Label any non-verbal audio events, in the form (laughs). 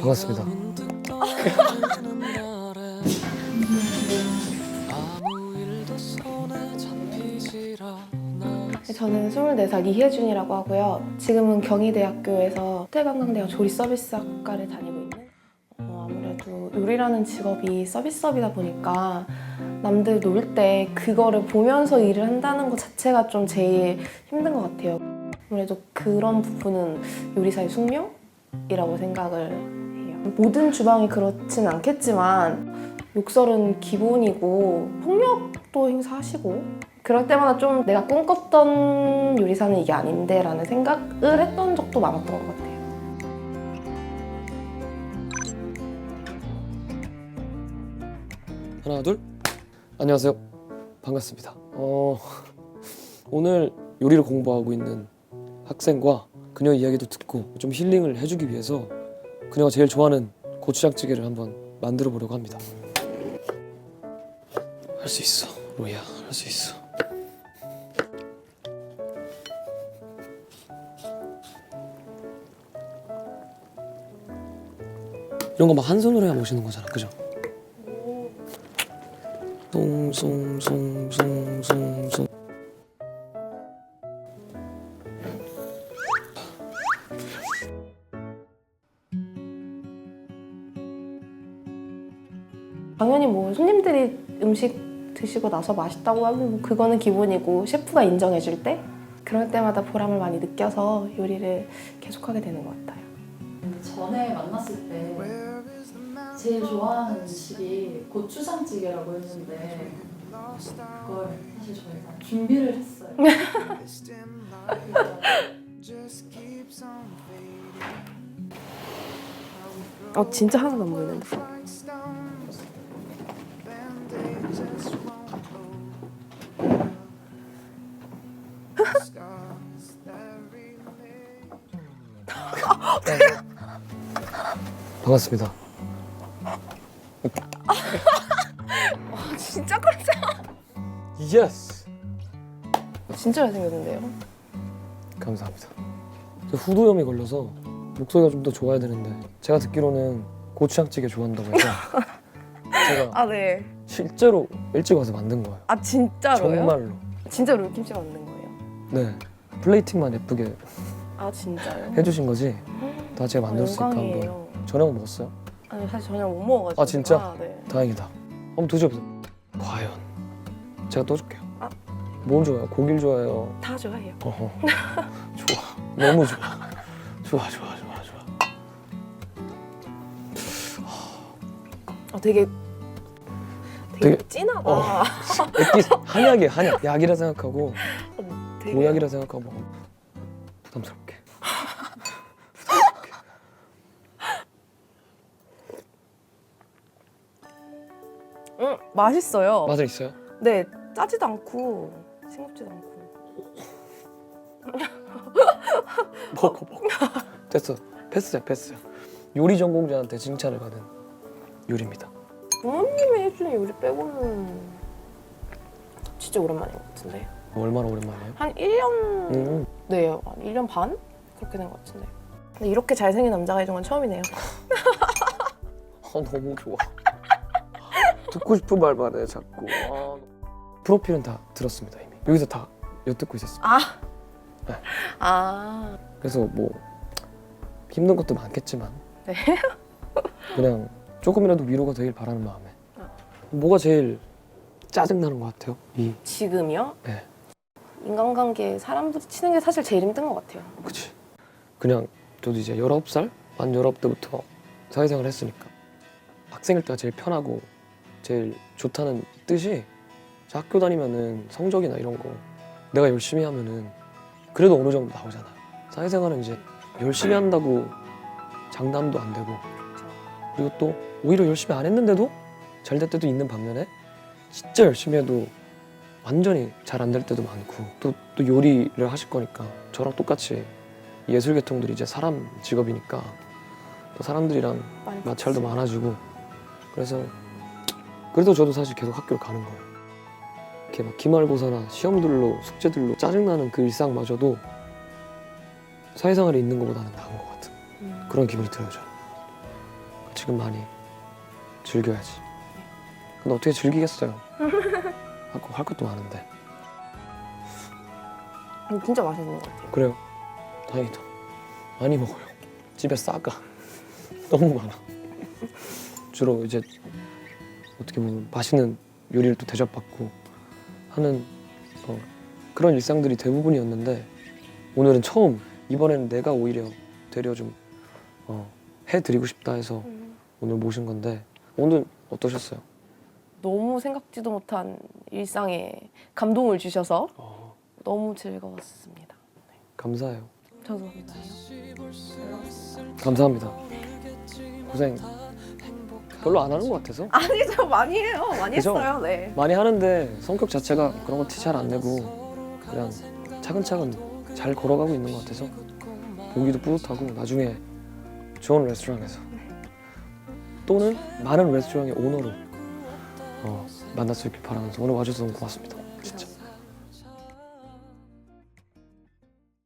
반갑습니다. 저는 24살 이혜준이라고 하고요. 지금은 경희대학교에서 호텔관광대학 조리 서비스학과를 다니고 있는 어, 아무래도 요리라는 직업이 서비스업이다 보니까 남들 놀 때 그거를 보면서 일을 한다는 것 자체가 좀 제일 힘든 것 같아요. 아무래도 그런 부분은 요리사의 숙명이라고 생각을 해요. 모든 주방이 그렇진 않겠지만 욕설은 기본이고 폭력도 행사하시고 그럴 때마다 좀 내가 꿈꿨던 요리사는 이게 아닌데 라는 생각을 했던 적도 많았던 것 같아요. 하나 둘 안녕하세요 반갑습니다 어, 오늘 요리를 공부하고 있는 학생과 그녀 이야기도 듣고 좀 힐링을 해주기 위해서 그녀가 제일 좋아하는 고추장찌개를 한번 만들어 보려고 합니다. 할 수 있어 로이야. 할 수 있어. 이런 거 막 한 손으로 해야 멋있는 거잖아 그죠? 송송송송송송 당연히 뭐 손님들이 음식 드시고 나서 맛있다고 하면 뭐 그거는 기본이고 셰프가 인정해 줄 때 그럴 때마다 보람을 많이 느껴서 요리를 계속하게 되는 것 같아요. 근데 전에 만났을 때 제일 좋아하는 음식이 고추장찌개라고 했는데 그걸 사실 저희가 준비를 했어요. 어 진짜 하나도 안 보이는데. 반갑습니다 진짜 깜짝. 예스 진짜 잘생겼는데요. 감사합니다 저 후두염이 걸려서 목소리가 좀 더 좋아야 되는데 제가 듣기로는 고추장찌개 좋아한다고 해서 제가 (laughs) 아 네. 실제로 일찍 와서 만든 거예요 아 진짜로요? 정말로 진짜 롤김치 만든 거예요? 네 플레이팅만 예쁘게 아 진짜요? 해주신 거지 다 제가 아, 만들었으니까 한번 영광이에요. 저녁 먹었어요? 아니 사실 저녁 못 먹어가지고. 아, 진짜? 네. 다행이다 한번 드셔보세요 과연 제가 떠줄게요 아. 뭐 좋아요? 고기를 좋아해요? 다 좋아해요. 어허. (laughs) 좋아 너무 좋아 좋아 좋아 좋아 좋아 아 되게 되게, 되게- 진하다. 어. 액기 (laughs) 한약이에요 한약 약이라 생각하고 되게 보약이라 생각하고 먹으면 부담스럽게 응 맛있어요. 맛은 있어요? 네 짜지도 않고 싱겁지도 않고. (laughs) 먹어 먹어 됐어 패스야 패스 요리 전공자한테 칭찬을 받은 요리입니다 부모님이 해주는 요리 빼고는 진짜 오랜만인 것 같은데. 얼마나 오랜만이에요? 한 1년 음. 네, 한 1년 반 그렇게 된 것 같은데. 근데 이렇게 잘생긴 남자가 해준 건 처음이네요. (laughs) 아 너무 좋아 듣고 싶은 말만 해 자꾸 아. 프로필은 다 들었습니다 이미 여기서 다 엿듣고 있었습니다 아. 네. 아. 그래서 뭐 힘든 것도 많겠지만 네. 그냥 조금이라도 위로가 되길 바라는 마음에 아. 뭐가 제일 짜증 나는 것 같아요? 이 지금요? 네. 인간관계 사람 부딪히는 게 사실 제일 힘든 것 같아요. 그치 그냥 저도 이제 19살? 만 19 때부터 사회생활을 했으니까 학생일 때가 제일 편하고 제일 좋다는 뜻이 학교 다니면은 성적이나 이런 거 내가 열심히 하면은 그래도 어느 정도 나오잖아. 사회생활은 이제 열심히 한다고 장담도 안 되고. 그리고 또 오히려 열심히 안 했는데도 잘 될 때도 있는 반면에 진짜 열심히 해도 완전히 잘 안 될 때도 많고 또, 또 요리를 하실 거니까 저랑 똑같이 예술 계통들이 이제 사람 직업이니까 또 사람들이랑 마찰도. 많아지고 그래서 그래도 저도 사실 계속 학교를 가는 거예요. 이렇게 막 기말고사나 시험들로 숙제들로 짜증나는 그 일상마저도 사회생활에 있는 것보다는 나은 것 같은 그런 기분이 들어요 저는. 지금 많이 즐겨야지. 근데 어떻게 즐기겠어요? (laughs) 할, 거, 할 것도 많은데. 음, 진짜 맛있는 것 같아요. 그래요. 다행이다. 많이 먹어요. 집에 싸가. (laughs) 너무 많아. 주로 이제 어떻게 보면 맛있는 요리를 또 대접받고 하는 어, 그런 일상들이 대부분이었는데 오늘은 처음 이번에는 내가 오히려 되려 좀 어, 해드리고 싶다 해서 오늘 모신 건데 오늘 어떠셨어요? 너무 생각지도 못한 일상에 감동을 주셔서 어, 너무 즐거웠습니다. 감사해요. 저도 감사해요. 감사합니다. 고생 별로 안 하는 것 같아서 아니죠, 많이 해요. 많이 그죠? 했어요. 네. 많이 하는데 성격 자체가 그런 거 티 잘 안 내고 그냥 차근차근 잘 걸어가고 있는 것 같아서 보기도 뿌듯하고 나중에 좋은 레스토랑에서 또는 많은 레스토랑의 오너로 어, 만날 수 있길 바라면서 오늘 와주셔서 너무 고맙습니다.